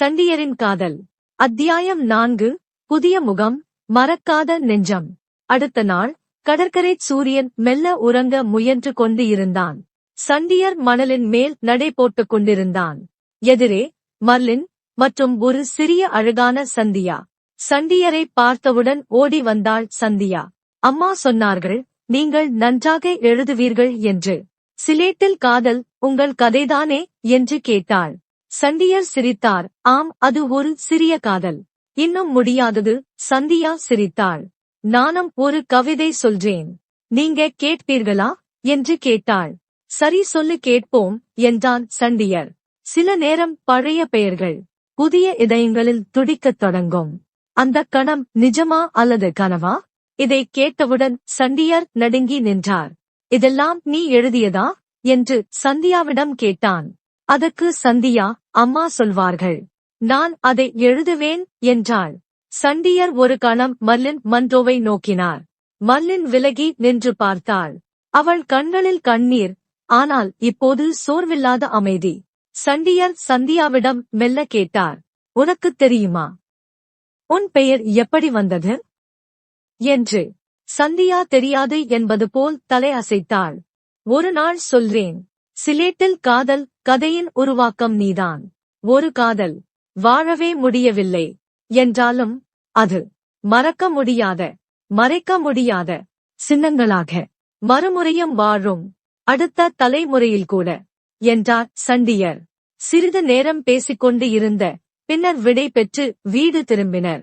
சண்டியரின் காதல். அத்தியாயம் நான்கு புதிய முகம் மறக்காத நெஞ்சம். அடுத்த நாள் கடற்கரை சூரியன் மெல்ல உறங்க முயன்று கொண்டு இருந்தான். சண்டியர் மணலின் மேல் நடை போட்டுக் கொண்டிருந்தான். எதிரே மர்லின் மற்றும் ஒரு சிறிய அழகான சந்தியா சண்டியரை பார்த்தவுடன் ஓடி வந்தாள் சந்தியா. அம்மா சொன்னார்கள் நீங்கள் நன்றாக எழுதுவீர்கள் என்று. சிலேட்டில் காதல் உங்கள் கதைதானே என்று கேட்டாள். சண்டியர் சிரித்தார். ஆம் அது ஒரு சிறிய காதல். இன்னும் முடியாதது சந்தியா சிரித்தாள். நானும் ஒரு கவிதை சொல்றேன். நீங்க கேட்பீர்களா? என்று கேட்டாள். சரி சொல்லு கேட்போம் என்றான் சண்டியர் சில நேரம் பழைய பெயர்கள் புதிய இதயங்களில் துடிக்கத் தொடங்கும். அந்த கணம் நிஜமா அல்லது கனவா? இதை கேட்டவுடன் சண்டியர் நடுங்கி நின்றார். இதெல்லாம் நீ எழுதியதா? என்று சந்தியாவிடம் கேட்டான். அதற்கு சந்தியா அம்மா சொல்வார்கள் நான் அதை எழுதுவேன் என்றாள். சண்டியர் ஒரு கணம் மர்லின் மன்றோவை நோக்கினார். மல்லின் விலகி நின்று பார்த்தாள். அவள் கண்களில் கண்ணீர் ஆனால் இப்போது சோர்வில்லாத அமைதி. சண்டியர் சந்தியாவிடம் மெல்ல கேட்டார் உனக்குத் தெரியுமா? உன் பெயர் எப்படி வந்தது? என்று. சந்தியா தெரியாது என்பது போல் தலை அசைத்தாள் ஒரு நாள் சொல்றேன். சிலேட்டில் காதல் கதையின் உருவாக்கம் நீதான். ஒரு காதல் வாழவே முடியவில்லை என்றாலும் அது மறக்க முடியாத மறைக்க முடியாத சின்னங்களாக மறுமுறையும் வாழும் அடுத்த தலைமுறையில் கூட என்றார் சண்டியர். சிறிது நேரம் பேசிக்கொண்டு இருந்த பின்னர் விடை பெற்று வீடு திரும்பினர்.